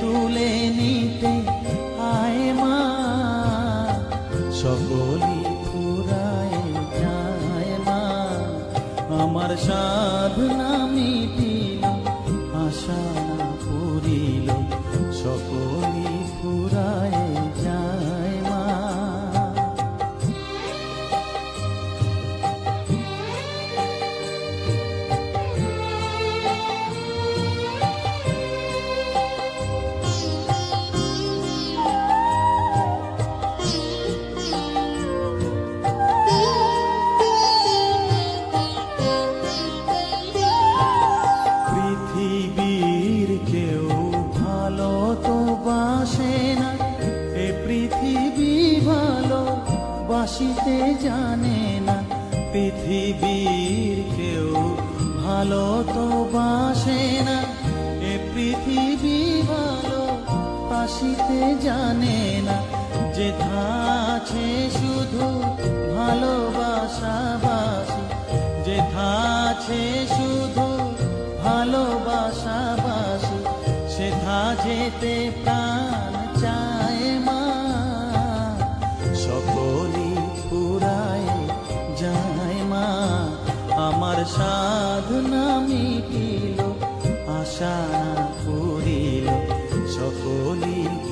তুলে নিতে। আয় মা সকলি ফুরায় যায় মা। আমার সাধনা মিটিল তো বাসে না, এ পৃথিবী ভালো বাসিতে জানে না। পৃথিবীর কেউ ভালো তো বাসে না, এ পৃথিবী ভালো বাসিতে জানে না। যে আছে শুধু ভালোবাসা বাসি যে আছে শুধু ভালোবাসাবাসি সেথা যেতে প্রাণ চায় মা। সকলি পুরায় যায় মা। আমার সাধনা মিটিল আশা পুরিল সকলি